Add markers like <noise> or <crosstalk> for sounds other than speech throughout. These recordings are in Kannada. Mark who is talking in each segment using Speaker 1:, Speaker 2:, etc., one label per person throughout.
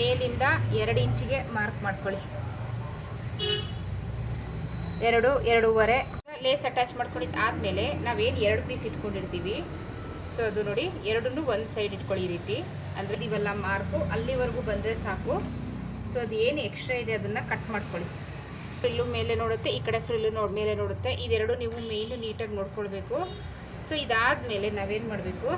Speaker 1: ಮೇಲಿಂದ ಎರಡು ಇಂಚಿಗೆ ಮಾರ್ಕ್ ಮಾಡ್ಕೊಳ್ಳಿ. ಎರಡು, ಎರಡೂವರೆ. ಲೇಸ್ ಅಟ್ಯಾಚ್ ಮಾಡ್ಕೊಂಡಿದ್ದು ಆದಮೇಲೆ ನಾವೇನು ಎರಡು ಪೀಸ್ ಇಟ್ಕೊಂಡಿರ್ತೀವಿ. ಸೊ ಅದು ನೋಡಿ, ಎರಡನ್ನೂ ಒಂದು ಸೈಡ್ ಇಟ್ಕೊಳ್ಳಿ ಈ ರೀತಿ. ಅಂದರೆ ಇವೆಲ್ಲ ಮಾರ್ಕು, ಅಲ್ಲಿವರೆಗೂ ಬಂದರೆ ಸಾಕು. ಸೊ ಅದು ಏನು ಎಕ್ಸ್ಟ್ರಾ ಇದೆ ಅದನ್ನು ಕಟ್ ಮಾಡ್ಕೊಳ್ಳಿ. ಫ್ರಿಲ್ಲು ಮೇಲೆ ನೋಡುತ್ತೆ, ಈ ಕಡೆ ಫ್ರಿಲ್ಲು ನೋಡಿ ಮೇಲೆ ನೋಡುತ್ತೆ. ಇದೆರಡು ನೀವು ಮೇಯ್ನು ನೀಟಾಗಿ ನೋಡ್ಕೊಳ್ಬೇಕು. ಸೊ ಇದಾದಮೇಲೆ ನಾವೇನು ಮಾಡಬೇಕು?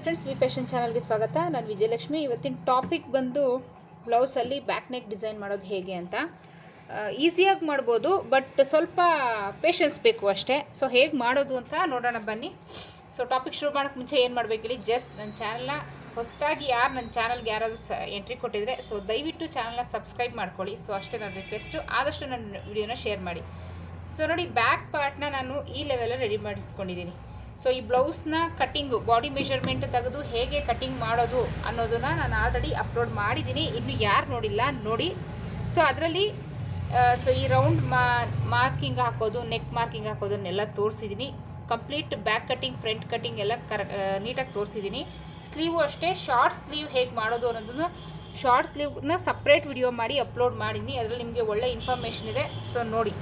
Speaker 1: ನಮಸ್ತೆ ಫ್ರೆಂಡ್ಸ್ ವಿ ಫ್ಯಾಷನ್ ಚಾನಲ್ಗೆ ಸ್ವಾಗತ. ನಾನು ವಿಜಯಲಕ್ಷ್ಮಿ. ಇವತ್ತಿನ ಟಾಪಿಕ್ ಬಂದು ಬ್ಲೌಸಲ್ಲಿ ಬ್ಯಾಕ್ ನೆಕ್ ಡಿಸೈನ್ ಮಾಡೋದು ಹೇಗೆ ಅಂತ. ಈಸಿಯಾಗಿ ಮಾಡ್ಬೋದು ಬಟ್ ಸ್ವಲ್ಪ ಪೇಷನ್ಸ್ ಬೇಕು ಅಷ್ಟೇ. ಸೊ ಹೇಗೆ ಮಾಡೋದು ಅಂತ ನೋಡೋಣ, ಬನ್ನಿ. ಸೊ ಟಾಪಿಕ್ ಶುರು ಮಾಡೋಕ್ಕೆ ಮುಂಚೆ ಏನು ಮಾಡಬೇಕು ಹೇಳಿ ಜಸ್ಟ್ ನನ್ನ ಚಾನಲ್ನ ಹೊಸದಾಗಿ ಯಾರು ನನ್ನ ಚಾನಲ್ಗೆ ಯಾರಾದರೂ ಸ ಎಂಟ್ರಿ ಕೊಟ್ಟಿದ್ರೆ ಸೊ ದಯವಿಟ್ಟು ಚಾನಲ್ನ ಸಬ್ಸ್ಕ್ರೈಬ್ ಮಾಡ್ಕೊಳ್ಳಿ. ಸೊ ಅಷ್ಟೇ ನನ್ನ ರಿಕ್ವೆಸ್ಟು ಆದಷ್ಟು ನನ್ನ ವಿಡಿಯೋನ ಶೇರ್ ಮಾಡಿ. ಸೊ ನೋಡಿ ಬ್ಯಾಕ್ ಪಾರ್ಟ್ನ ನಾನು ಈ ಲೆವೆಲಲ್ಲಿ ರೆಡಿ ಮಾಡಿ ಇಟ್ಕೊಂಡಿದ್ದೀನಿ ಸೊ ಈ ಬ್ಲೌಸ್ನ ಕಟ್ಟಿಂಗು ಬಾಡಿ ಮೆಷರ್ಮೆಂಟ್ ತೆಗೆದು ಹೇಗೆ ಕಟ್ಟಿಂಗ್ ಮಾಡೋದು ಅನ್ನೋದನ್ನು ನಾನು ಆಲ್ರೆಡಿ ಅಪ್ಲೋಡ್ ಮಾಡಿದ್ದೀನಿ. ಇನ್ನು ಯಾರು ನೋಡಿಲ್ಲ, ನೋಡಿ. ಸೊ ಅದರಲ್ಲಿ ಸೊ ಈ ರೌಂಡ್ ಮಾರ್ಕಿಂಗ್ ಹಾಕೋದು ನೆಕ್ ಮಾರ್ಕಿಂಗ್ ಹಾಕೋದನ್ನೆಲ್ಲ ತೋರಿಸಿದ್ದೀನಿ. Complete back cutting front cutting ಎಲ್ಲ ಕರ ನೀಟಾಗಿ ತೋರಿಸಿದ್ದೀನಿ. ಸ್ಲೀವು ಅಷ್ಟೇ ಶಾರ್ಟ್ ಸ್ಲೀವ್ ಹೇಗೆ ಮಾಡೋದು ಅನ್ನೋದನ್ನು ಶಾರ್ಟ್ ಸ್ಲೀವ್ನ ಸಪ್ರೇಟ್ ವಿಡಿಯೋ ಮಾಡಿ ಅಪ್ಲೋಡ್ ಮಾಡಿದ್ದೀನಿ. ಅದರಲ್ಲಿ ನಿಮಗೆ ಒಳ್ಳೆ ಇನ್ಫಾರ್ಮೇಷನ್ ಇದೆ. ಸೊ ನೋಡಿ.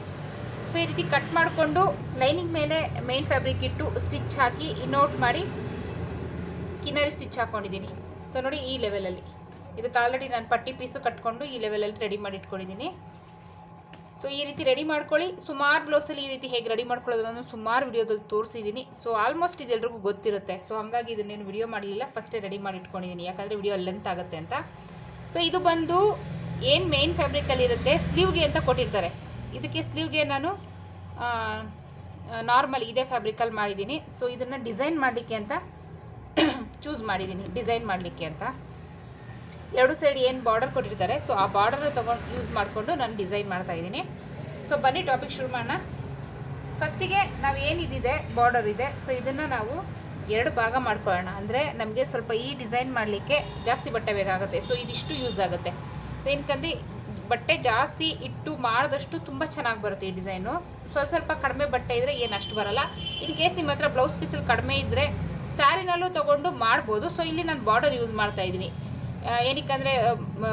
Speaker 1: ಸೊ ಈ ರೀತಿ ಕಟ್ ಮಾಡಿಕೊಂಡು ಲೈನಿಂಗ್ ಮೇಲೆ ಮೇನ್ ಫ್ಯಾಬ್ರಿಕ್ ಇಟ್ಟು ಸ್ಟಿಚ್ ಹಾಕಿ ನೋಟ್ ಮಾಡಿ ಕಿನ್ನರಿ ಸ್ಟಿಚ್ ಹಾಕ್ಕೊಂಡಿದ್ದೀನಿ ಸೊ ನೋಡಿ ಈ ಲೆವೆಲಲ್ಲಿ ಇದಕ್ಕೆ ಆಲ್ರೆಡಿ ನಾನು ಪಟ್ಟಿ ಪೀಸು ಕಟ್ಕೊಂಡು ಈ ಲೆವೆಲಲ್ಲಿ ರೆಡಿ ಮಾಡಿ ಇಟ್ಕೊಂಡಿದ್ದೀನಿ. ಸೊ ಈ ರೀತಿ ರೆಡಿ ಮಾಡ್ಕೊಳ್ಳಿ. ಸುಮಾರು ಬ್ಲೌಸಲ್ಲಿ ಈ ರೀತಿ ಹೇಗೆ ರೆಡಿ ಮಾಡ್ಕೊಳ್ಳೋದು ಅನ್ನೋದು ಸುಮಾರು ವಿಡಿಯೋದಲ್ಲಿ ತೋರಿಸಿದ್ದೀನಿ. ಸೊ ಆಲ್ಮೋಸ್ಟ್ ಇದೆಲ್ಲರಿಗೂ ಗೊತ್ತಿರುತ್ತೆ. ಸೊ ಹಾಗಾಗಿ ಇದನ್ನೇನು ವಿಡಿಯೋ ಮಾಡಲಿಲ್ಲ. ಫಸ್ಟೇ ರೆಡಿ ಮಾಡಿ ಇಟ್ಕೊಂಡಿದ್ದೀನಿ. ಯಾಕಂದರೆ ವಿಡಿಯೋ ಲೆಂತ್ ಆಗುತ್ತೆ ಅಂತ. ಸೊ ಇದು ಬಂದು ಏನು ಮೇನ್ ಫ್ಯಾಬ್ರಿಕಲ್ಲಿರುತ್ತೆ ಸ್ಲೀವ್ಗೆ ಅಂತ ಕೊಟ್ಟಿರ್ತಾರೆ. ಇದಕ್ಕೆ ಸ್ಲೀವ್ಗೆ ನಾನು ನಾರ್ಮಲ್ ಇದೇ ಫ್ಯಾಬ್ರಿಕಲ್ಲಿ ಮಾಡಿದ್ದೀನಿ. ಸೊ ಇದನ್ನು ಡಿಸೈನ್ ಮಾಡಲಿಕ್ಕೆ ಅಂತ <coughs> ಚೂಸ್ ಮಾಡಿದ್ದೀನಿ. ಡಿಸೈನ್ ಮಾಡಲಿಕ್ಕೆ ಅಂತ. ಎರಡು ಸೈಡ್ ಏನು ಬಾರ್ಡರ್ ಕೊಟ್ಟಿರ್ತಾರೆ ಸೊ ಆ ಬಾರ್ಡರ್ ತೊಗೊಂಡು ಯೂಸ್ ಮಾಡಿಕೊಂಡು ನಾನು ಡಿಸೈನ್ ಮಾಡ್ತಾ ಇದ್ದೀನಿ. ಸೊ ಬನ್ನಿ ಟಾಪಿಕ್ ಶುರು ಮಾಡೋಣ. ಫಸ್ಟಿಗೆ ನಾವು ಏನಿದೆ ಬಾರ್ಡರ್ ಇದೆ ಸೊ ಇದನ್ನು ನಾವು ಎರಡು ಭಾಗ ಮಾಡ್ಕೊಳ್ಳೋಣ. ಅಂದರೆ ನಮಗೆ ಸ್ವಲ್ಪ ಈ ಡಿಸೈನ್ ಮಾಡಲಿಕ್ಕೆ ಜಾಸ್ತಿ ಬಟ್ಟೆ ಬೇಕಾಗುತ್ತೆ. ಸೊ ಇದಿಷ್ಟು ಯೂಸ್ ಆಗುತ್ತೆ. ಸೊ ಏನಕ್ಕಂದ್ರೆ ಬಟ್ಟೆ ಜಾಸ್ತಿ ಇಟ್ಟು ಮಾಡಿದಷ್ಟು ತುಂಬ ಚೆನ್ನಾಗಿ ಬರುತ್ತೆ ಈ ಡಿಸೈನು. ಸ್ವಲ್ಪ ಸ್ವಲ್ಪ ಕಡಿಮೆ ಬಟ್ಟೆ ಇದ್ದರೆ ಏನು ಅಷ್ಟು ಬರಲ್ಲ. ಇನ್ ಕೇಸ್ ನಿಮ್ಮ ಹತ್ರ ಬ್ಲೌಸ್ ಪೀಸಲ್ಲಿ ಕಡಿಮೆ ಇದ್ದರೆ ಸ್ಯಾರಿನಲ್ಲೂ ತೊಗೊಂಡು ಮಾಡ್ಬೋದು. ಸೊ ಇಲ್ಲಿ ನಾನು ಬಾರ್ಡರ್ ಯೂಸ್ ಮಾಡ್ತಾ ಇದ್ದೀನಿ. ಏನಕ್ಕಂದರೆ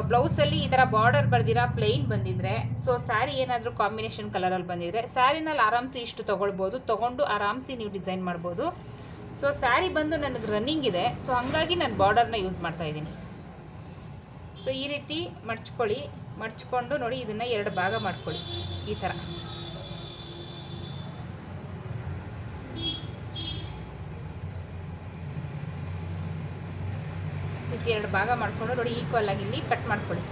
Speaker 1: ಬ್ಲೌಸಲ್ಲಿ ಈ ಥರ ಬಾರ್ಡರ್ ಬರೆದಿರೋ ಪ್ಲೈನ್ ಬಂದಿದ್ರೆ ಸೊ ಸ್ಯಾರಿ ಏನಾದರೂ ಕಾಂಬಿನೇಷನ್ ಕಲರಲ್ಲಿ ಬಂದಿದ್ರೆ, ಸ್ಯಾರಿನಲ್ಲಿ ಆರಾಮ್ಸಿ ಇಷ್ಟು ತೊಗೊಳ್ಬೋದು. ತೊಗೊಂಡು ಆರಾಮ್ಸಿ ನೀವು ಡಿಸೈನ್ ಮಾಡ್ಬೋದು. ಸೊ ಸ್ಯಾರಿ ಬಂದು ನನಗೆ ರನ್ನಿಂಗ್ ಇದೆ. ಸೊ ಹಂಗಾಗಿ ನಾನು ಬಾರ್ಡರ್ನ ಯೂಸ್ ಮಾಡ್ತಾ ಇದ್ದೀನಿ. ಸೊ ಈ ರೀತಿ ಮಡ್ಚ್ಕೊಳ್ಳಿ. ಮಡ್ಚ್ಕೊಂಡು ನೋಡಿ, ಇದನ್ನು ಎರಡು ಭಾಗ ಮಾಡ್ಕೊಳ್ಳಿ. ಈ ಥರ. ಎರಡು ಭಾಗ ಮಾಡಿಕೊಂಡು ನೋಡಿ ಈಕ್ವಲ್ ಆಗಿ ಇಲ್ಲಿ ಕಟ್ ಮಾಡ್ಕೊಳ್ಳಿ.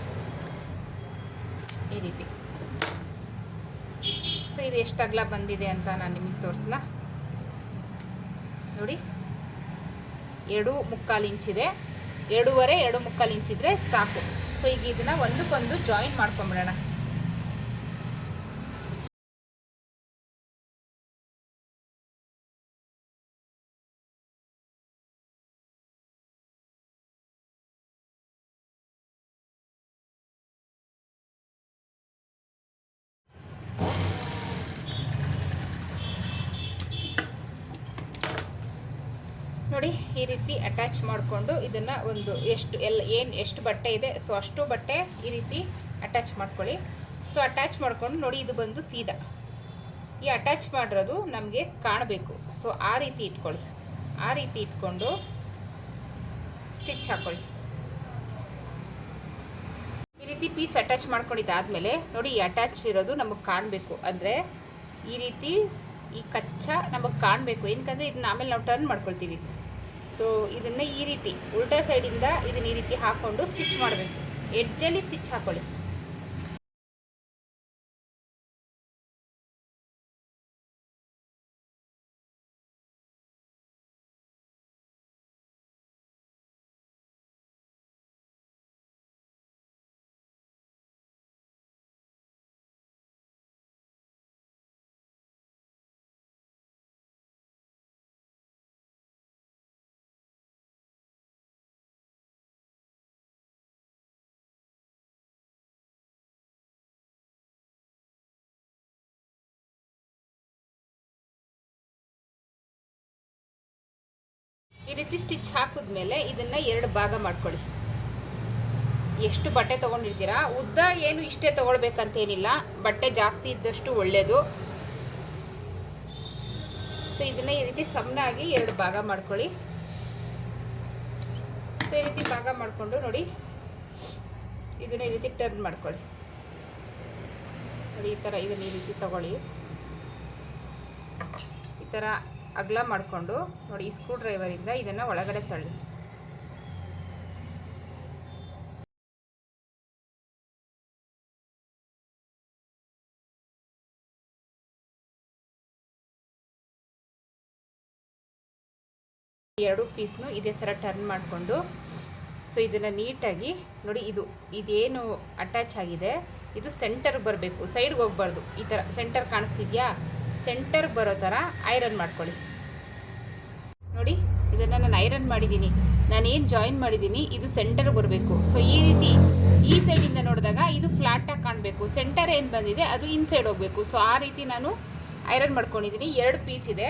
Speaker 1: ಈ ರೀತಿ. ಸೊ ಇದು ಎಷ್ಟು ಅಗಲ ಬಂದಿದೆ ಅಂತ ನಾನು ನಿಮಗೆ ತೋರಿಸ್ಲಾ? ನೋಡಿ, ಎರಡು ಮುಕ್ಕಾಲು ಇಂಚಿದೆ. ಎರಡೂವರೆ, ಎರಡು ಮುಕ್ಕಾಲು ಇಂಚಿದ್ರೆ ಸಾಕು. ಸೊ ಈಗ ಇದನ್ನ ಒಂದಕ್ಕೊಂದು ಜಾಯಿನ್ ಮಾಡ್ಕೊಂಬಿಡೋಣ ನೋಡಿ ಈ ರೀತಿ ಅಟ್ಯಾಚ್ ಮಾಡಿಕೊಂಡು ಇದನ್ನು ಒಂದು ಎಷ್ಟು ಎಲ್ಲ ಏನು ಎಷ್ಟು ಬಟ್ಟೆ ಇದೆ ಸೊ ಅಷ್ಟು ಬಟ್ಟೆ ಈ ರೀತಿ ಅಟ್ಯಾಚ್ ಮಾಡ್ಕೊಳ್ಳಿ. ಸೊ ಅಟ್ಯಾಚ್ ಮಾಡ್ಕೊಂಡು ನೋಡಿ ಇದು ಬಂದು ಸೀದಾ. ಈ ಅಟ್ಯಾಚ್ ಮಾಡಿರೋದು ನಮಗೆ ಕಾಣಬೇಕು. ಸೊ ಆ ರೀತಿ ಇಟ್ಕೊಳ್ಳಿ. ಆ ರೀತಿ ಇಟ್ಕೊಂಡು ಸ್ಟಿಚ್ ಹಾಕ್ಕೊಳ್ಳಿ ಈ ರೀತಿ ಪೀಸ್ ಅಟ್ಯಾಚ್ ಮಾಡ್ಕೊಂಡಿದ್ದಾದಮೇಲೆ ನೋಡಿ ಈ ಅಟ್ಯಾಚ್ ಇರೋದು ನಮಗೆ ಕಾಣಬೇಕು. ಅಂದರೆ ಈ ರೀತಿ ಈ ಕಚ್ಚಾ ನಮಗೆ ಕಾಣಬೇಕು. ಏನಕ್ಕಂದರೆ ಇದನ್ನ ಆಮೇಲೆ ನಾವು ಟರ್ನ್ ಮಾಡ್ಕೊಳ್ತೀವಿ. ಸೊ ಇದನ್ನು ಈ ರೀತಿ, ಉಲ್ಟಾ ಸೈಡಿಂದ ಇದನ್ನ ಈ ರೀತಿ ಹಾಕ್ಕೊಂಡು ಸ್ಟಿಚ್ ಮಾಡಬೇಕು. ಎಡ್ಜಲ್ಲಿ ಸ್ಟಿಚ್ ಹಾಕ್ಕೊಳ್ಳಿ ಈ ರೀತಿ ಸ್ಟಿಚ್ ಹಾಕಿದ್ಮೇಲೆ ಇದನ್ನು ಎರಡು ಭಾಗ ಮಾಡ್ಕೊಳ್ಳಿ. ಎಷ್ಟು ಬಟ್ಟೆ ತೊಗೊಂಡಿರ್ತೀರಾ? ಉದ್ದ ಏನು ಇಷ್ಟೇ ತೊಗೊಳ್ಬೇಕಂತೇನಿಲ್ಲ. ಬಟ್ಟೆ ಜಾಸ್ತಿ ಇದ್ದಷ್ಟು ಒಳ್ಳೆಯದು ಸೊ ಇದನ್ನ ಈ ರೀತಿ ಸಮನಾಗಿ ಎರಡು ಭಾಗ ಮಾಡ್ಕೊಳ್ಳಿ. ಸೊ ಈ ರೀತಿ ಭಾಗ ಮಾಡಿಕೊಂಡು ನೋಡಿ. ಇದನ್ನ ಈ ರೀತಿ ಟರ್ನ್ ಮಾಡ್ಕೊಳ್ಳಿ. ನೋಡಿ, ಈ ಥರ ಇದನ್ನ ಈ ರೀತಿ ತಗೊಳ್ಳಿ. ಈ ಥರ ಅಗಲ ಮಾಡಿಕೊಂಡು ನೋಡಿ ಈ ಸ್ಕ್ರೂ ಡ್ರೈವರಿಂದ ಇದನ್ನು ಒಳಗಡೆ ತಳ್ಳಿ. ಎರಡು ಪೀಸ್ನು ಇದೇ ಥರ ಟರ್ನ್ ಮಾಡಿಕೊಂಡು ಸೊ ಇದನ್ನು ನೀಟಾಗಿ ನೋಡಿ ಇದು, ಇದೇನು ಅಟ್ಯಾಚ್ ಆಗಿದೆ, ಇದು ಸೆಂಟರ್ಗೆ ಬರಬೇಕು ಸೈಡ್ಗೆ ಹೋಗ್ಬಾರ್ದು, ಈ ಥರ ಸೆಂಟರ್ ಕಾಣಿಸ್ತಿದ್ಯಾ? ಸೆಂಟರ್ ಬರೋ ಥರ ಐರನ್ ಮಾಡ್ಕೊಳ್ಳಿ. ನೋಡಿ, ಇದನ್ನು ನಾನು ಐರನ್ ಮಾಡಿದ್ದೀನಿ. ನಾನು ಏನು ಜಾಯಿನ್ ಮಾಡಿದ್ದೀನಿ, ಇದು ಸೆಂಟರ್ ಬರಬೇಕು. ಸೊ ಈ ರೀತಿ ಈ ಸೈಡಿಂದ ನೋಡಿದಾಗ ಇದು ಫ್ಲಾಟಾಗಿ ಕಾಣಬೇಕು. ಸೆಂಟರ್ ಏನು ಬಂದಿದೆ, ಅದು ಇನ್ಸೈಡ್ ಹೋಗಬೇಕು. ಸೊ ಆ ರೀತಿ ನಾನು ಐರನ್ ಮಾಡ್ಕೊಂಡಿದ್ದೀನಿ. ಎರಡು ಪೀಸ್ ಇದೆ.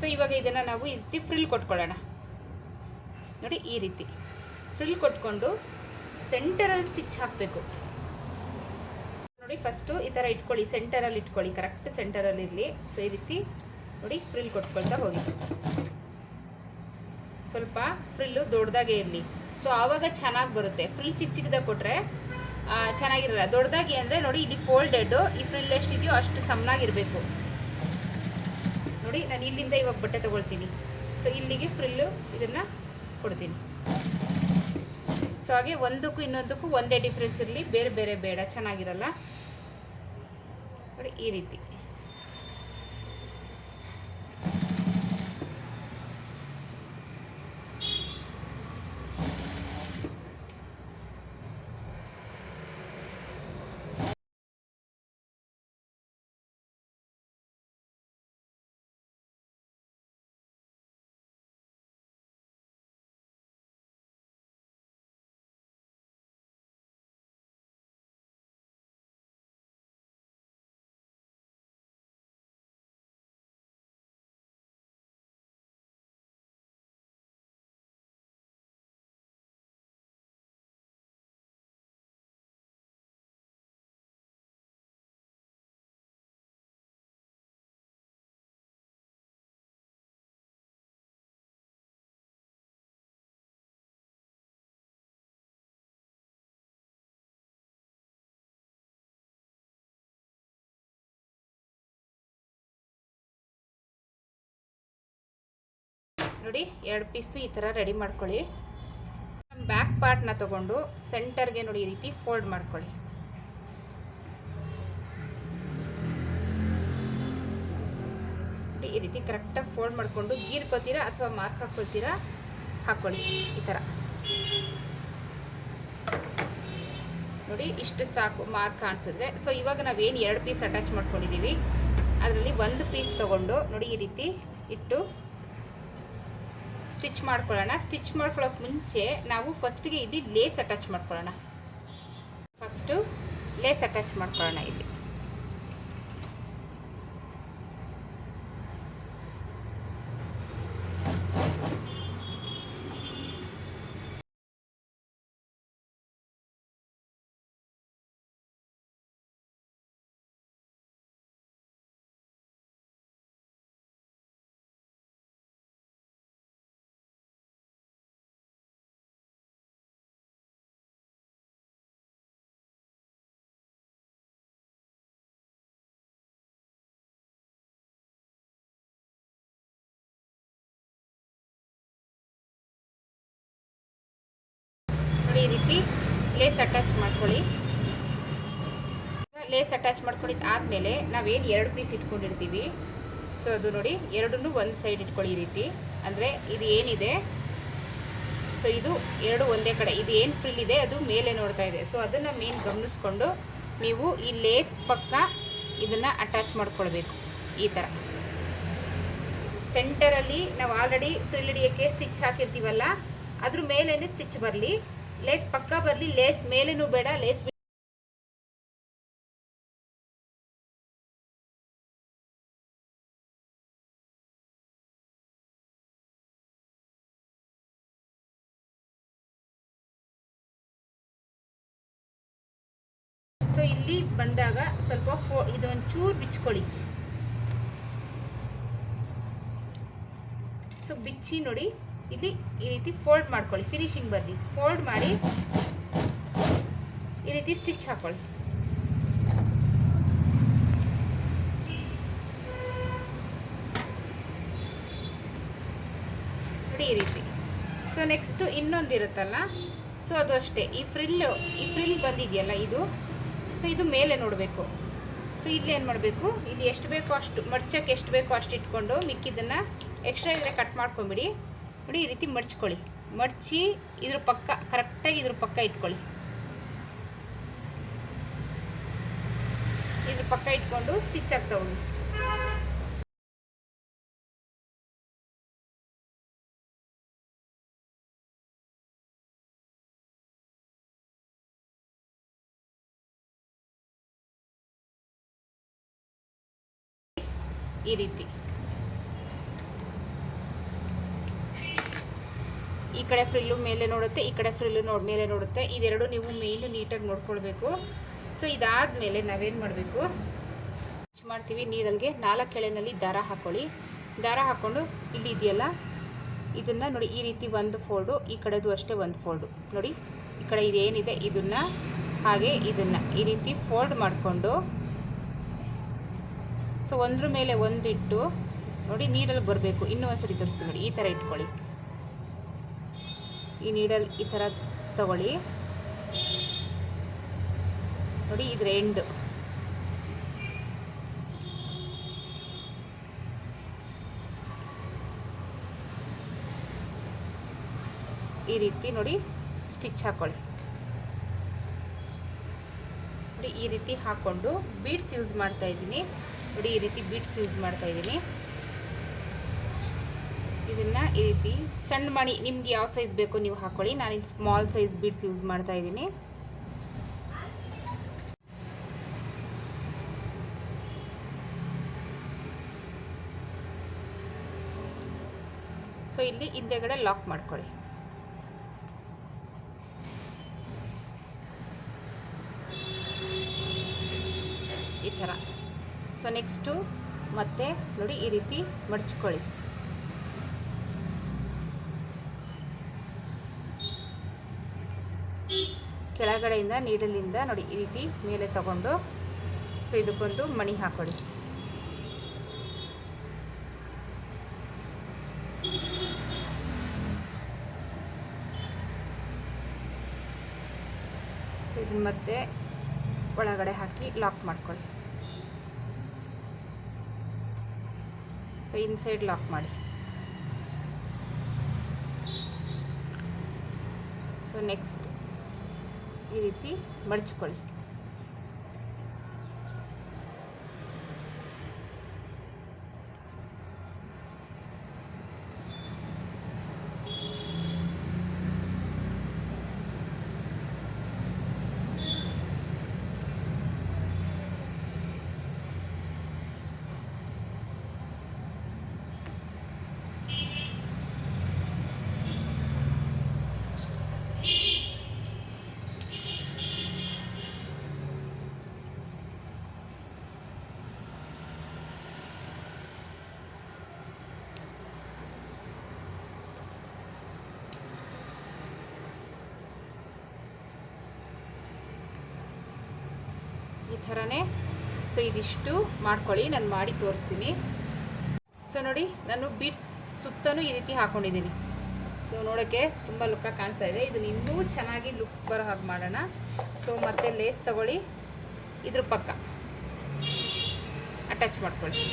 Speaker 1: ಸೊ ಇವಾಗ ಇದನ್ನು ನಾವು ಈ ರೀತಿ ಫ್ರಿಲ್ ಕೊಟ್ಕೊಳ್ಳೋಣ. ನೋಡಿ, ಈ ರೀತಿ. ಫ್ರಿಲ್ ಕೊಟ್ಕೊಂಡು ಸೆಂಟರಲ್ಲಿ ಸ್ಟಿಚ್ ಹಾಕಬೇಕು. ನೋಡಿ ಫಸ್ಟು ಈ ಥರ ಇಟ್ಕೊಳ್ಳಿ ಸೆಂಟರಲ್ಲಿ ಇಟ್ಕೊಳ್ಳಿ ಕರೆಕ್ಟ್ ಸೆಂಟರಲ್ಲಿ ಇರಲಿ. ಸೊ ಈ ರೀತಿ ನೋಡಿ ಫ್ರಿಲ್ ಕೊಟ್ಕೊಳ್ತಾ ಹೋಗಿ. ಸ್ವಲ್ಪ ಫ್ರಿಲ್ಲು ದೊಡ್ಡದಾಗೆ ಇರಲಿ. ಸೊ ಆವಾಗ ಚೆನ್ನಾಗಿ ಬರುತ್ತೆ. ಫ್ರಿಲ್ ಚಿಕ್ಕ ಚಿಕ್ಕದಾಗ ಕೊಟ್ಟರೆ ಚೆನ್ನಾಗಿರಲ್ಲ. ದೊಡ್ಡದಾಗಿ ಅಂದರೆ ನೋಡಿ, ಇಲ್ಲಿ ಫೋಲ್ಡೆಡ್ಡು ಈ ಫ್ರಿಲ್ ಎಷ್ಟಿದೆಯೋ ಅಷ್ಟು ಸಮನಾಗಿರಬೇಕು ನೋಡಿ, ನಾನು ಇಲ್ಲಿಂದ ಇವಾಗ ಬಟ್ಟೆ ತೊಗೊಳ್ತೀನಿ. ಸೊ ಇಲ್ಲಿಗೆ ಫ್ರಿಲ್ಲು ಇದನ್ನು ಕೊಡ್ತೀನಿ. ಸೊ ಹಾಗೆ ಒಂದಕ್ಕೂ ಇನ್ನೊಂದಕ್ಕೂ ಒಂದೇ ಡಿಫ್ರೆನ್ಸ್ ಇರಲಿ. ಬೇರೆ ಬೇರೆ ಬೇಡ. ಚೆನ್ನಾಗಿರಲ್ಲ. ನೋಡಿ ಈ ರೀತಿ. ನೋಡಿ, ಎರಡು ಪೀಸ್ದು ಈ ಥರ ರೆಡಿ ಮಾಡ್ಕೊಳ್ಳಿ. ಬ್ಯಾಕ್ ಪಾರ್ಟ್ನ ತಗೊಂಡು ಸೆಂಟರ್ಗೆ ನೋಡಿ ಈ ರೀತಿ ಫೋಲ್ಡ್ ಮಾಡ್ಕೊಳ್ಳಿ. ಈ ರೀತಿ ಕರೆಕ್ಟಾಗಿ ಫೋಲ್ಡ್ ಮಾಡಿಕೊಂಡು ಗೀರ್ಕೋತೀರಾ ಅಥವಾ ಮಾರ್ಕ್ ಹಾಕ್ಕೊಳ್ತೀರಾ ಹಾಕ್ಕೊಳ್ಳಿ ಈ ಥರ ನೋಡಿ, ಇಷ್ಟು ಸಾಕು ಮಾರ್ಕ್ ಕಾಣಿಸಿದ್ರೆ. ಸೊ ಇವಾಗ ನಾವೇನು ಎರಡು ಪೀಸ್ ಅಟ್ಯಾಚ್ ಮಾಡ್ಕೊಂಡಿದ್ದೀವಿ ಅದರಲ್ಲಿ ಒಂದು ಪೀಸ್ ತೊಗೊಂಡು ನೋಡಿ ಈ ರೀತಿ ಇಟ್ಟು ಸ್ಟಿಚ್ ಮಾಡ್ಕೊಳ್ಳೋಣ. ಸ್ಟಿಚ್ ಮಾಡ್ಕೊಳ್ಳೋಕೆ ಮುಂಚೆ ನಾವು ಫಸ್ಟಿಗೆ ಇಲ್ಲಿ ಲೇಸ್ ಅಟ್ಯಾಚ್ ಮಾಡ್ಕೊಳ್ಳೋಣ. ಫಸ್ಟು ಲೇಸ್ ಅಟ್ಯಾಚ್ ಮಾಡ್ಕೊಳ್ಳೋಣ ಇಲ್ಲಿ. ಲೇಸ್ ಅಟ್ಯಾಚ್ ಮಾಡ್ಕೊಳ್ಳಿ. ಲೇಸ್ ಅಟ್ಯಾಚ್ ಮಾಡ್ಕೊಂಡಿದ್ದು ಆದಮೇಲೆ ನಾವೇನು ಎರಡು ಪೀಸ್ ಇಟ್ಕೊಂಡಿರ್ತೀವಿ. ಸೊ ಅದು ನೋಡಿ, ಎರಡನ್ನೂ ಒಂದು ಸೈಡ್ ಇಟ್ಕೊಳ್ಳಿ ಈ ರೀತಿ. ಅಂದರೆ ಇದು ಏನಿದೆ? ಸೊ ಇದು ಎರಡು ಒಂದೇ ಕಡೆ. ಇದು ಏನು ಫ್ರಿಲ್ ಇದೆ? ಅದು ಮೇಲೆ ನೋಡ್ತಾ ಇದೆ. ಸೊ ಅದನ್ನು ಮೇನ್ ಗಮನಿಸ್ಕೊಂಡು ನೀವು ಈ ಲೇಸ್ ಪಕ್ಕ ಇದನ್ನು ಅಟ್ಯಾಚ್ ಮಾಡ್ಕೊಳ್ಬೇಕು. ಈ ಥರ ಸೆಂಟರಲ್ಲಿ ನಾವು ಆಲ್ರೆಡಿ ಫ್ರಿಲ್ ಹಿಡಿಯೋಕ್ಕೆ ಸ್ಟಿಚ್ ಹಾಕಿರ್ತೀವಲ್ಲ, ಅದ್ರ ಮೇಲೇ ಸ್ಟಿಚ್ ಬರಲಿ. ಲೇಸ್ ಪಕ್ಕ ಬರಲಿ, ಲೇಸ್ ಮೇಲೇನೂ ಬೇಡ, ಲೇಸ್ ಸೊ ಇಲ್ಲಿ ಬಂದಾಗ ಸ್ವಲ್ಪ ಫೋ ಇದೊಂದು ಚೂರು ಬಿಚ್ಕೊಳ್ಳಿ. ಸೊ ಬಿಚ್ಚಿ ನೋಡಿ. ಇಲ್ಲಿ ಈ ರೀತಿ ಫೋಲ್ಡ್ ಮಾಡ್ಕೊಳ್ಳಿ. ಫಿನಿಶಿಂಗ್ ಬರಲಿ ಫೋಲ್ಡ್ ಮಾಡಿ ಈ ರೀತಿ ಸ್ಟಿಚ್ ಹಾಕೊಳ್ಳಿ. ನೋಡಿ ಈ ರೀತಿ. ಸೊ ನೆಕ್ಸ್ಟು ಇನ್ನೊಂದು ಇರುತ್ತಲ್ಲ? ಸೊ ಅದು ಅಷ್ಟೇ. ಈ ಫ್ರಿಲ್ಲು ಈ ಫ್ರಿಲ್ ಬಂದಿದೆಯಲ್ಲ ಇದು? ಸೊ ಇದು ಮೇಲೆ ನೋಡಬೇಕು. ಸೊ ಇಲ್ಲಿ ಏನು ಮಾಡಬೇಕು? ಇಲ್ಲಿ ಎಷ್ಟು ಬೇಕೋ ಅಷ್ಟು, ಮಡ್ಚಕ್ಕೆ ಎಷ್ಟು ಬೇಕೋ ಅಷ್ಟು ಇಟ್ಕೊಂಡು ಮಿಕ್ಕಿದ್ದನ್ನು ಎಕ್ಸ್ಟ್ರಾ ಇದ್ರೆ ಕಟ್ ಮಾಡ್ಕೊಂಬಿಡಿ. ನೋಡಿ ಈ ರೀತಿ ಮಡ್ಚ್ಕೊಳ್ಳಿ. ಮಡಚಿ ಇದ್ರ ಪಕ್ಕ ಕರೆಕ್ಟಾಗಿ ಇದ್ರ ಪಕ್ಕ ಇಟ್ಕೊಳ್ಳಿ. ಇದ್ರ ಪಕ್ಕ ಇಟ್ಕೊಂಡು ಸ್ಟಿಚ್ ಆಗ್ತಾ ಹೋಗಿ. ಈ ರೀತಿ. ಈ ಕಡೆ ಫ್ರಿಲ್ಲು ಮೇಲೆ ನೋಡುತ್ತೆ, ಈ ಕಡೆ ಫ್ರಿಲ್ಲು ನೋಡಿ, ಮೇಲೆ ನೋಡುತ್ತೆ. ಇದೆರಡು ನೀವು ಮೇಯ್ನು ನೀಟಾಗಿ ನೋಡ್ಕೊಳ್ಬೇಕು. ಸೊ ಇದಾದಮೇಲೆ ನಾವೇನು ಮಾಡಬೇಕು? ಮಾಡ್ತೀವಿ, ನೀಡಲ್ಗೆ. ನಾಲ್ಕು ಎಳೆನಲ್ಲಿ ದಾರ ಹಾಕ್ಕೊಳ್ಳಿ ದಾರ ಹಾಕ್ಕೊಂಡು ಇಲ್ಲಿ ಇದೆಯಲ್ಲ, ಇದನ್ನು ನೋಡಿ, ಈ ರೀತಿ ಒಂದು ಫೋಲ್ಡು ಈ ಕಡೆದು ಅಷ್ಟೇ ಒಂದು ಫೋಲ್ಡು ನೋಡಿ, ಈ ಕಡೆ ಇದೇನಿದೆ, ಇದನ್ನು, ಹಾಗೆ ಇದನ್ನು ಈ ರೀತಿ ಫೋಲ್ಡ್ ಮಾಡಿಕೊಂಡು ಸೊ ಒಂದ್ರ ಮೇಲೆ ಒಂದಿಟ್ಟು, ನೋಡಿ ನೀಡಲ್ಲಿ ಬರಬೇಕು. ಇನ್ನೂ ಒಂದ್ಸರಿ ನೋಡಿ, ಈ ಥರ ಇಟ್ಕೊಳ್ಳಿ. ಈ ನೀಡಲ್ ಈ ಥರ ತಗೊಳ್ಳಿ. ನೋಡಿ ಇದ್ರ ಎಂಡ್ ಈ ರೀತಿ ನೋಡಿ ಸ್ಟಿಚ್ ಹಾಕೊಳ್ಳಿ. ನೋಡಿ ಈ ರೀತಿ ಹಾಕ್ಕೊಂಡು ಬೀಡ್ಸ್ ಯೂಸ್ ಮಾಡ್ತಾ ಇದ್ದೀನಿ. ನೋಡಿ ಈ ರೀತಿ ಬೀಡ್ಸ್ ಯೂಸ್ ಮಾಡ್ತಾ ಇದ್ದೀನಿ. ಇದನ್ನು ಈ ರೀತಿ ಸಣ್ಣ ಮಣಿ, ನಿಮ್ಗೆ ಯಾವ ಸೈಜ್ ಬೇಕೋ ನೀವು ಹಾಕೊಳ್ಳಿ. ನಾನು ಸ್ಮಾಲ್ ಸೈಜ್ ಬೀಡ್ಸ್ ಯೂಸ್ ಮಾಡ್ತಾ ಇದ್ದೀನಿ. ಸೊ ಇಲ್ಲಿ ಹಿಂದೆಗಡೆ ಲಾಕ್ ಮಾಡ್ಕೊಳ್ಳಿ. ಈ ಥರ. ಸೊ ನೆಕ್ಸ್ಟು ಮತ್ತೆ ನೋಡಿ ಈ ರೀತಿ ಮಡ್ಚ್ಕೊಳ್ಳಿ. ಕೆಳಗಡೆಯಿಂದ ನೀಡಲಿಂದ ನೋಡಿ, ಈ ರೀತಿ ಮೇಲೆ ತಗೊಂಡು, ಸೊ ಇದಕ್ಕೊಂದು ಮಣಿ ಹಾಕೊಳ್ಳಿ. ಸೊ ಇದನ್ನ ಮತ್ತೆ ಒಳಗಡೆ ಹಾಕಿ ಲಾಕ್ ಮಾಡ್ಕೊಳ್ಳಿ. ಸೊ ಇನ್ಸೈಡ್ ಲಾಕ್ ಮಾಡಿ. ಸೊ ನೆಕ್ಸ್ಟ್ ಈ ರೀತಿ ಮಡಚ್ಕೊಳ್ಳಿ. ಥರನೇ. ಸೊ ಇದಿಷ್ಟು ಮಾಡ್ಕೊಳ್ಳಿ, ನಾನು ಮಾಡಿ ತೋರಿಸ್ತೀನಿ. ಸೊ ನೋಡಿ, ನಾನು ಬೀಡ್ಸ್ ಸುತ್ತಲೂ ಈ ರೀತಿ ಹಾಕ್ಕೊಂಡಿದ್ದೀನಿ ಸೊ ನೋಡೋಕ್ಕೆ ತುಂಬ ಲುಕ್ಕ ಕಾಣ್ತಾ ಇದೆ. ಇದನ್ನು ಇನ್ನೂ ಚೆನ್ನಾಗಿ ಲುಕ್ ಬರೋ ಹಾಗೆ ಮಾಡೋಣ. ಸೊ ಮತ್ತೆ ಲೇಸ್ ತಗೊಳ್ಳಿ. ಇದ್ರ ಪಕ್ಕ. ಅಟ್ಯಾಚ್ ಮಾಡ್ಕೊಳ್ಳಿ.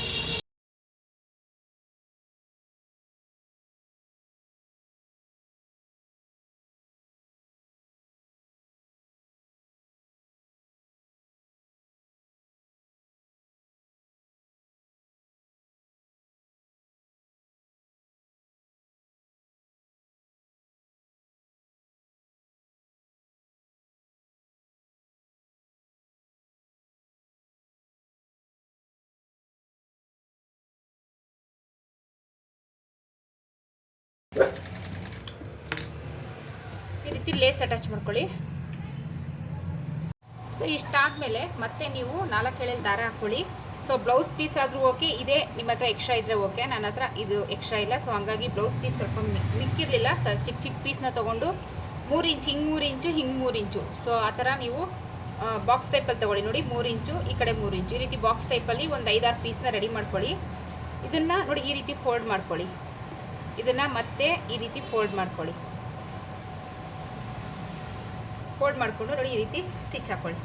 Speaker 1: ಲೇಸ್ ಅಟ್ಯಾಚ್ ಮಾಡ್ಕೊಳ್ಳಿ. ಸೊ ಇಷ್ಟಾದಮೇಲೆ ಮತ್ತೆ ನೀವು ನಾಲ್ಕು ಎಳೆಯಲ್ಲಿ ದಾರ ಹಾಕ್ಕೊಳ್ಳಿ. ಸೊ ಬ್ಲೌಸ್ ಪೀಸ್ ಆದರೂ ಓಕೆ ಇದೇ ನಿಮ್ಮ ಹತ್ರ ಎಕ್ಸ್ಟ್ರಾ ಇದ್ದರೆ ಓಕೆ ನನ್ನ ಹತ್ರ ಇದು ಎಕ್ಸ್ಟ್ರಾ ಇಲ್ಲ. ಸೊ ಹಂಗಾಗಿ ಬ್ಲೌಸ್ ಪೀಸ್ ಸ್ವಲ್ಪ ಮಿಕ್ಕಿರಲಿಲ್ಲ. ಸ ಚಿಕ್ಕ ಚಿಕ್ಕ ಪೀಸ್ನ ತೊಗೊಂಡು ಮೂರು ಇಂಚು, ಹಿಂಗೆ ಮೂರು ಇಂಚು, ಹಿಂಗೆ ಮೂರು ಇಂಚು. ಸೊ ಆ ಥರ ನೀವು ಬಾಕ್ಸ್ ಟೈಪಲ್ಲಿ ತೊಗೊಳ್ಳಿ. ನೋಡಿ, ಮೂರು ಇಂಚು, ಈ ಕಡೆ ಮೂರು ಇಂಚು. ಈ ರೀತಿ ಬಾಕ್ಸ್ ಟೈಪಲ್ಲಿ ಒಂದು ಐದಾರು ಪೀಸ್ನ ರೆಡಿ ಮಾಡ್ಕೊಳ್ಳಿ. ಇದನ್ನು ನೋಡಿ, ಈ ರೀತಿ ಫೋಲ್ಡ್ ಮಾಡ್ಕೊಳ್ಳಿ. ಇದನ್ನು ಮತ್ತೆ ಈ ರೀತಿ ಫೋಲ್ಡ್ ಮಾಡ್ಕೊಳ್ಳಿ. ಫೋಲ್ಡ್ ಮಾಡಿಕೊಂಡು ನೋಡಿ ಈ ರೀತಿ ಸ್ಟಿಚ್ ಹಾಕ್ಕೊಳ್ಳಿ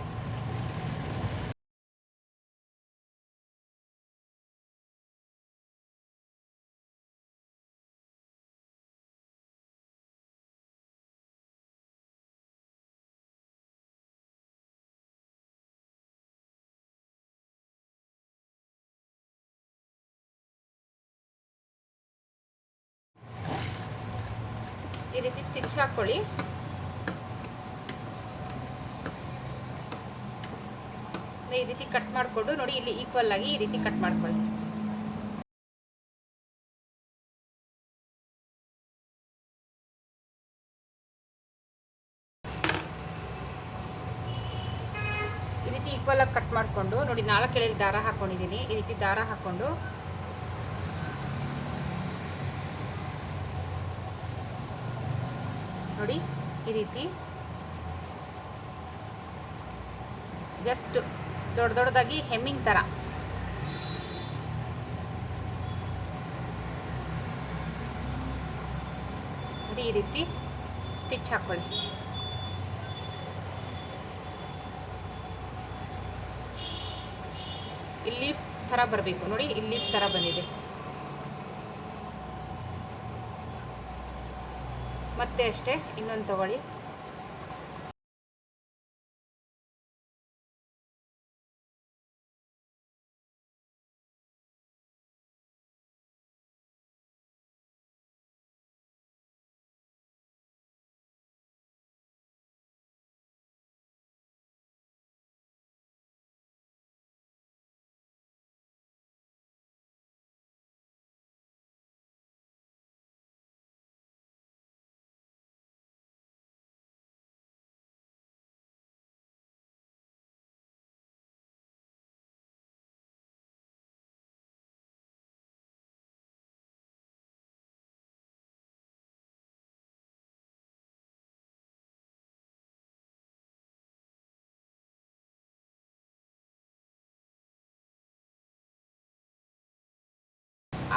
Speaker 1: ಈ ರೀತಿ ಸ್ಟಿಚ್ ಹಾಕ್ಕೊಳ್ಳಿ ಈ ರೀತಿ ಕಟ್ ಮಾಡಿಕೊಂಡು ನೋಡಿ, ಇಲ್ಲಿ ಈಕ್ವಲ್ ಆಗಿ ಈ ರೀತಿ ಕಟ್ ಮಾಡ್ಕೊಳ್ಳಿ. ಈ ರೀತಿ ಈಕ್ವಲ್ ಆಗಿ ಕಟ್ ಮಾಡಿಕೊಂಡು ನೋಡಿ ನಾಲ್ಕು ಎಳೆಯಲ್ಲಿ ದಾರ ಹಾಕೊಂಡಿದ್ದೀನಿ. ಈ ರೀತಿ ದಾರ ಹಾಕೊಂಡು. ನೋಡಿ, ಈ ರೀತಿ. ಜಸ್ಟ್ ದೊಡ್ಡ ದೊಡ್ಡದಾಗಿ ಹೆಮ್ಮಿಂಗ್ ಥರ ಈ ರೀತಿ ಸ್ಟಿಚ್ ಹಾಕ್ಕೊಳ್ಳಿ ಇಲ್ಲಿ ಥರ ಬರಬೇಕು. ನೋಡಿ ಇಲ್ಲಿ ಥರ ಬಂದಿದೆ. ಮತ್ತೆ ಅಷ್ಟೇ ಇನ್ನೊಂದು ತಗೊಳ್ಳಿ.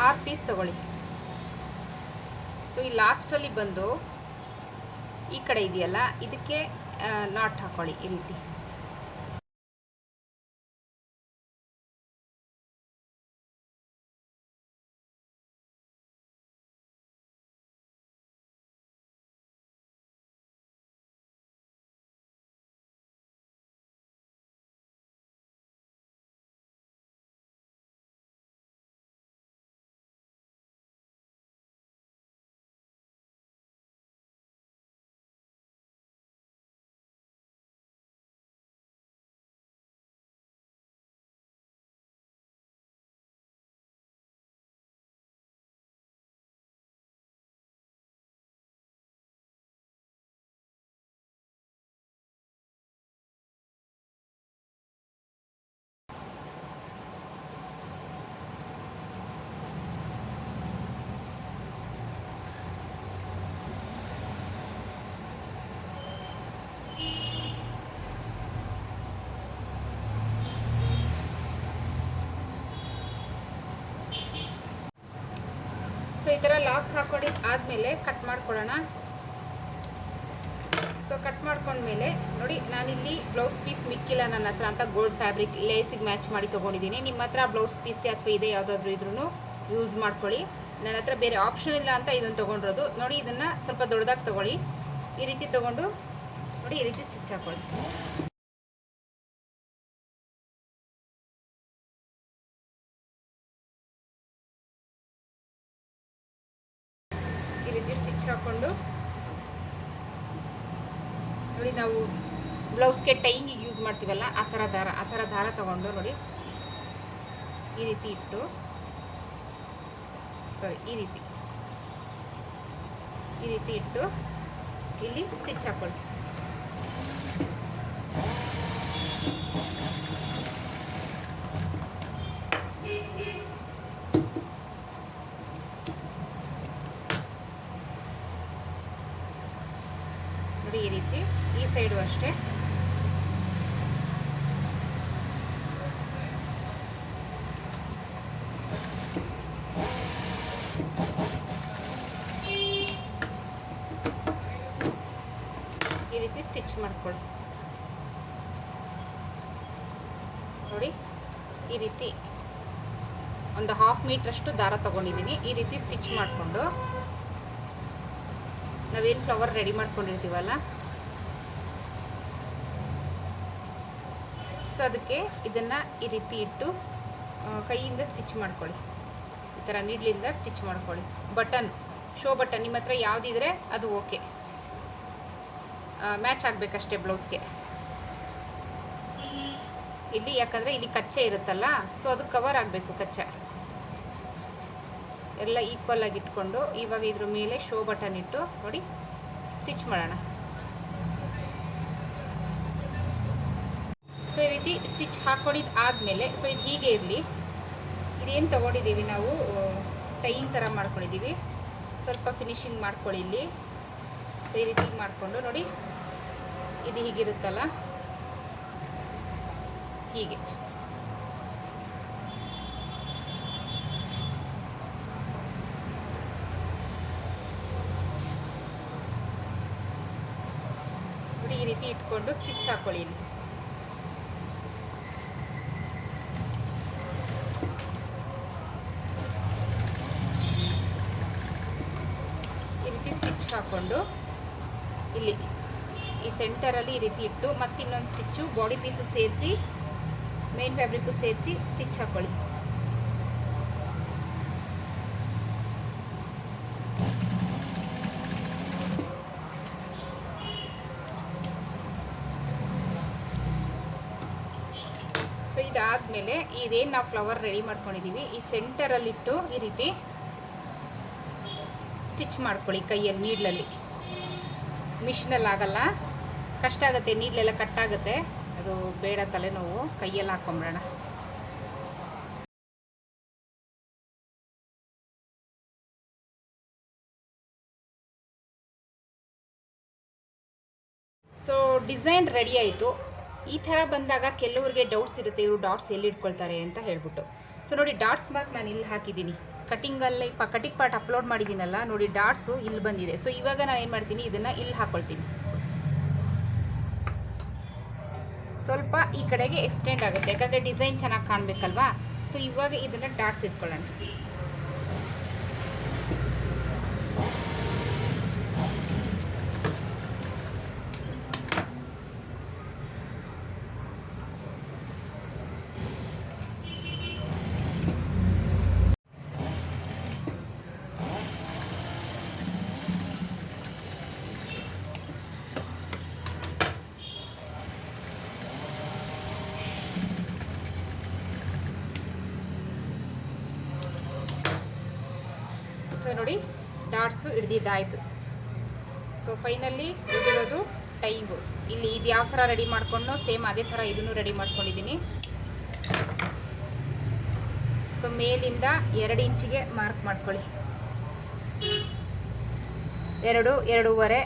Speaker 1: ಆರು ಪೀಸ್ ತಗೊಳ್ಳಿ. ಸೊ ಈ ಲಾಸ್ಟಲ್ಲಿ ಬಂದು ಈ ಕಡೆ ಇದೆಯಲ್ಲ, ಇದಕ್ಕೆ ನಾಟ್ ಹಾಕೊಳ್ಳಿ ಈ ರೀತಿ. ಸೊ ಈ ಆದ್ಮೇಲೆ ಕಟ್ ಮಾಡ್ಕೊಳ್ಳೋಣ. ಸೊ ಕಟ್ ಮಾಡ್ಕೊಂಡ್ಮೇಲೆ ನೋಡಿ, ನಾನಿಲ್ಲಿ ಬ್ಲೌಸ್ ಪೀಸ್ ಮಿಕ್ಕಿಲ್ಲ ನನ್ನ ಹತ್ರ ಅಂತ ಗೋಲ್ಡ್ ಫ್ಯಾಬ್ರಿಕ್ ಲೇಸಿಗೆ ಮ್ಯಾಚ್ ಮಾಡಿ ತೊಗೊಂಡಿದ್ದೀನಿ. ನಿಮ್ಮ ಹತ್ರ ಬ್ಲೌಸ್ ಪೀಸ್ದೆ ಅಥವಾ ಇದೆ ಯಾವುದಾದ್ರೂ ಇದ್ರೂ ಯೂಸ್ ಮಾಡ್ಕೊಳ್ಳಿ. ನನ್ನ ಹತ್ರ ಬೇರೆ ಆಪ್ಷನ್ ಇಲ್ಲ ಅಂತ ಇದನ್ನು ತೊಗೊಂಡಿರೋದು. ನೋಡಿ, ಇದನ್ನು ಸ್ವಲ್ಪ ದೊಡ್ಡದಾಗಿ ತೊಗೊಳ್ಳಿ. ಈ ರೀತಿ ತೊಗೊಂಡು ನೋಡಿ, ಈ ರೀತಿ ಸ್ಟಿಚ್ ಹಾಕೊಳ್ಳಿ ಈ ರೀತಿ ಸ್ಟಿಚ್ ಹಾಕ್ಕೊಂಡು ನೋಡಿ ನಾವು ಬ್ಲೌಸ್ಗೆ ಟೈಂಗಿಗೆ ಯೂಸ್ ಮಾಡ್ತೀವಲ್ಲ ಆ ಥರ ದಾರ ಆ ಥರ ದಾರ ತಗೊಂಡು ನೋಡಿ. ಈ ರೀತಿ ಇಟ್ಟು. ಸಾರಿ ಈ ರೀತಿ. ಈ ರೀತಿ ಇಟ್ಟು ಇಲ್ಲಿ ಸ್ಟಿಚ್ ಹಾಕೊಳ್ಳಿ. ನೋಡಿ ಈ ರೀತಿ, ಈ ಸೈಡು ಅಷ್ಟೇ ಈ ರೀತಿ ಸ್ಟಿಚ್ ಮಾಡ್ಕೊಳ್ಳಿ ನೋಡಿ ಈ ರೀತಿ ಒಂದು ಹಾಫ್ ಮೀಟ್ರಷ್ಟು ದಾರ ತಗೊಂಡಿದ್ದೀನಿ. ಈ ರೀತಿ ಸ್ಟಿಚ್ ಮಾಡಿಕೊಂಡು ನಾವೇನು ಫ್ಲವರ್ ರೆಡಿ ಮಾಡ್ಕೊಂಡಿರ್ತೀವಲ್ಲ? ಸೊ, ಅದಕ್ಕೆ ಇದನ್ನು ಈ ರೀತಿ ಇಟ್ಟು ಕೈಯಿಂದ ಸ್ಟಿಚ್ ಮಾಡ್ಕೊಳ್ಳಿ. ಈ ಥರ ನೀಡ್ಲಿಂದ ಸ್ಟಿಚ್ ಮಾಡ್ಕೊಳ್ಳಿ. ಬಟನ್, ಶೋ ಬಟನ್ ನಿಮ್ಮ ಹತ್ರ ಯಾವುದಿದ್ರೆ ಅದು ಓಕೆ. ಮ್ಯಾಚ್ ಆಗಬೇಕಷ್ಟೇ ಬ್ಲೌಸ್ಗೆ. ಇಲ್ಲಿ ಯಾಕಂದರೆ ಇಲ್ಲಿ ಕಚ್ಚೆ ಇರುತ್ತಲ್ಲ, ಸೊ ಅದು ಕವರ್ ಆಗಬೇಕು ಕಚ್ಚೆ. ಎಲ್ಲ ಈಕ್ವಲ್ ಆಗಿ ಇಟ್ಕೊಂಡು ಇವಾಗ ಇದ್ರ ಮೇಲೆ ಶೋ ಬಟನ್ ಇಟ್ಟು ನೋಡಿ ಸ್ಟಿಚ್ ಮಾಡೋಣ. ಸೊ ಈ ರೀತಿ ಸ್ಟಿಚ್ ಹಾಕ್ಕೊಂಡಿದ್ದು ಆದಮೇಲೆ ಸೊ ಇದು ಹೀಗೆ ಇರಲಿ. ಇದೇನು ತೊಗೊಂಡಿದ್ದೀವಿ ನಾವು ಟೈಯಿಂಗ್ ಥರ ಮಾಡ್ಕೊಂಡಿದ್ದೀವಿ. ಸ್ವಲ್ಪ ಫಿನಿಶಿಂಗ್ ಮಾಡ್ಕೊಳ್ಳಿ ಇಲ್ಲಿ. ಸೊ ಈ ರೀತಿ ಮಾಡಿಕೊಂಡು ನೋಡಿ, ಇದು ಹೀಗಿರುತ್ತಲ್ಲ? ಹೀಗೆ. ರೀತಿ ಇಟ್ಕೊಂಡು ಸ್ಟಿಚ್ ಹಾಕೊಳ್ಳಿ ಈ ರೀತಿ ಸ್ಟಿಚ್ ಹಾಕೊಂಡು ಇಲ್ಲಿ, ಈ ಸೆಂಟರಲ್ಲಿ ಈ ರೀತಿ ಇಟ್ಟು ಮತ್ತೆ ಇನ್ನೊಂದು ಸ್ಟಿಚ್ಚು ಬಾಡಿ ಪೀಸು ಸೇರಿಸಿ ಮೇನ್ ಫ್ಯಾಬ್ರಿಕ್ಕು ಸೇರಿಸಿ ಸ್ಟಿಚ್ ಹಾಕೊಳ್ಳಿ ಸೊ ಇದಾದಮೇಲೆ ಇದೇನು ನಾವು ಫ್ಲವರ್ ರೆಡಿ ಮಾಡ್ಕೊಂಡಿದ್ದೀವಿ ಈ ಸೆಂಟರಲ್ಲಿಟ್ಟು ಈ ರೀತಿ ಸ್ಟಿಚ್ ಮಾಡ್ಕೊಳ್ಳಿ ಕೈಯಲ್ಲಿ ನೀಡ್ಲಲ್ಲಿ. ಮಿಷಿನಲ್ಲಿ ಆಗಲ್ಲ. ಕಷ್ಟ ಆಗುತ್ತೆ, ನೀಡ್ಲೆಲ್ಲ ಕಟ್ಟಾಗುತ್ತೆ ಅದು ಬೇಡ ತಲೆನೋವು, ಕೈಯಲ್ಲಿ ಹಾಕೊಂಬಿಡೋಣ. ಸೊ ಡಿಸೈನ್ ರೆಡಿ ಆಯಿತು. ಈ ಥರ ಬಂದಾಗ ಕೆಲವ್ರಿಗೆ ಡೌಟ್ಸ್ ಇರುತ್ತೆ, ಇವರು ಡಾಟ್ಸ್ ಎಲ್ಲಿ ಇಟ್ಕೊಳ್ತಾರೆ ಅಂತ ಹೇಳ್ಬಿಟ್ಟು. ಸೊ ನೋಡಿ ಡಾಟ್ಸ್ ಮಾರ್ಕ್ ನಾನು ಇಲ್ಲಿ ಹಾಕಿದ್ದೀನಿ. ಕಟಿಂಗಲ್ಲಿ ಪ ಕಟಿಂಗ್ ಪಾರ್ಟ್ ಅಪ್ಲೋಡ್ ಮಾಡಿದ್ದೀನಲ್ಲ, ನೋಡಿ ಡಾಟ್ಸು ಇಲ್ಲಿ ಬಂದಿದೆ. ಸೊ ಇವಾಗ ನಾನು ಏನು ಮಾಡ್ತೀನಿ, ಇದನ್ನು ಇಲ್ಲಿ ಹಾಕ್ಕೊಳ್ತೀನಿ ಸ್ವಲ್ಪ ಈ ಕಡೆಗೆ ಎಕ್ಸ್ಟೆಂಡ್ ಆಗುತ್ತೆ. ಯಾಕಂದರೆ ಡಿಸೈನ್ ಚೆನ್ನಾಗಿ ಕಾಣಬೇಕಲ್ವಾ? ಸೊ ಇವಾಗ ಇದನ್ನು ಡಾಟ್ಸ್ ಇಟ್ಕೊಳ್ಳೋಣ ಸೊ ನೋಡಿ ಡಾಟ್ಸು ಹಿಡ್ದಿದ್ದಾಯಿತು. ಸೊ ಫೈನಲಿ ಉಳಿದಿರೋದು ಟೈಗು ಇಲ್ಲಿ ಇದು ಯಾವ ಥರ ರೆಡಿ ಮಾಡಿಕೊಂಡು ಸೇಮ್ ಅದೇ ಥರ ಇದನ್ನು ರೆಡಿ ಮಾಡ್ಕೊಂಡಿದ್ದೀನಿ. ಸೊ ಮೇಲಿಂದ ಎರಡು ಇಂಚಿಗೆ ಮಾರ್ಕ್ ಮಾಡ್ಕೊಳ್ಳಿ. ಎರಡು, ಎರಡೂವರೆ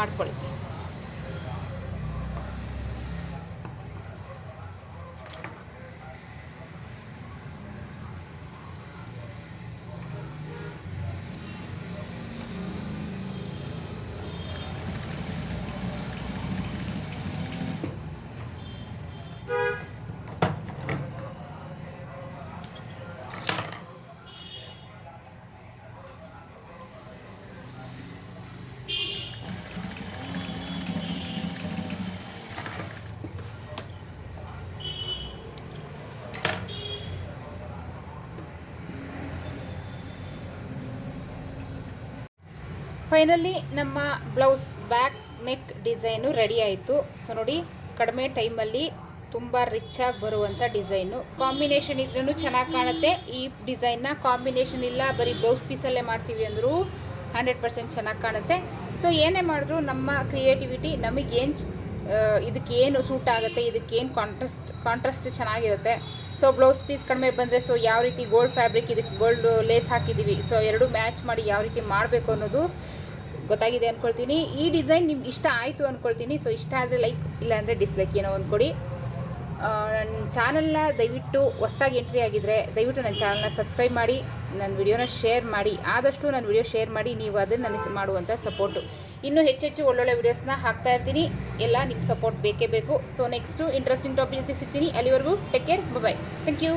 Speaker 1: ಮಾಡ್ಕೊಳ್ಳಿ. ಫೈನಲಿ ನಮ್ಮ blouse back neck design ready ಆಯಿತು. ಸೊ ನೋಡಿ, ಕಡಿಮೆ ಟೈಮಲ್ಲಿ ತುಂಬ ರಿಚ್ಚಾಗಿ ಬರುವಂಥ ಡಿಸೈನು ಕಾಂಬಿನೇಷನ್ ಇದ್ರೂ ಚೆನ್ನಾಗಿ ಕಾಣುತ್ತೆ. ಈ ಡಿಸೈನ್ನ ಕಾಂಬಿನೇಷನ್ ಇಲ್ಲ, ಬರೀ ಬ್ಲೌಸ್ ಪೀಸಲ್ಲೇ ಮಾಡ್ತೀವಿ ಅಂದರೂ ಹಂಡ್ರೆಡ್ ಪರ್ಸೆಂಟ್ ಚೆನ್ನಾಗಿ ಕಾಣುತ್ತೆ. ಸೊ ಏನೇ ಮಾಡಿದ್ರು ನಮ್ಮ ಕ್ರಿಯೇಟಿವಿಟಿ ನಮಗೇನು ಇದಕ್ಕೇನು ಸೂಟ್ ಆಗುತ್ತೆ ಇದಕ್ಕೇನು ಕಾಂಟ್ರಾಸ್ಟ್ ಕಾಂಟ್ರಾಸ್ಟ್ ಚೆನ್ನಾಗಿರುತ್ತೆ. ಸೊ ಬ್ಲೌಸ್ ಪೀಸ್ ಕಡಿಮೆ ಬಂದರೆ ಸೊ ಯಾವ ರೀತಿ ಗೋಲ್ಡ್ ಫ್ಯಾಬ್ರಿಕ್ ಇದಕ್ಕೆ ಗೋಲ್ಡ್ ಲೇಸ್ ಹಾಕಿದ್ದೀವಿ ಸೊ ಎರಡು ಮ್ಯಾಚ್ ಮಾಡಿ ಯಾವ ರೀತಿ ಮಾಡಬೇಕು ಅನ್ನೋದು ಗೊತ್ತಾಗಿದೆ ಅಂದ್ಕೊಳ್ತೀನಿ ಈ ಡಿಸೈನ್ ನಿಮ್ಗೆ ಇಷ್ಟ ಆಯಿತು ಅಂದ್ಕೊಳ್ತೀನಿ ಸೊ ಇಷ್ಟ ಆದರೆ ಲೈಕ್ ಇಲ್ಲಾಂದರೆ ಡಿಸ್ಲೈಕ್ ಏನೋ ಒಂದು ಕೊಡಿ. ನನ್ನ ಚಾನಲ್ನ ದಯವಿಟ್ಟು ಹೊಸ್ದಾಗಿ ಎಂಟ್ರಿ ಆಗಿದ್ದರೆ ದಯವಿಟ್ಟು ನನ್ನ ಚಾನಲ್ನ ಸಬ್ಸ್ಕ್ರೈಬ್ ಮಾಡಿ ನನ್ನ ವಿಡಿಯೋನ ಶೇರ್ ಮಾಡಿ. ಆದಷ್ಟು ನನ್ನ ವಿಡಿಯೋ ಶೇರ್ ಮಾಡಿ, ನೀವು ಅದನ್ನು ನನಗೆ ಮಾಡುವಂಥ ಸಪೋರ್ಟು ಇನ್ನೂ ಹೆಚ್ಚೆಚ್ಚು ಒಳ್ಳೊಳ್ಳೆ ವೀಡಿಯೋಸ್ನ ಹಾಕ್ತಾ ಇರ್ತೀನಿ. ಎಲ್ಲ ನಿಮ್ಮ ಸಪೋರ್ಟ್ ಬೇಕೇ ಬೇಕು. ಸೊ ನೆಕ್ಸ್ಟು ಇಂಟ್ರೆಸ್ಟಿಂಗ್ ಟಾಪಿಕ್ ಜೊತೆ ಸಿಗ್ತೀನಿ. ಅಲ್ಲಿವರೆಗೂ take care bye thank you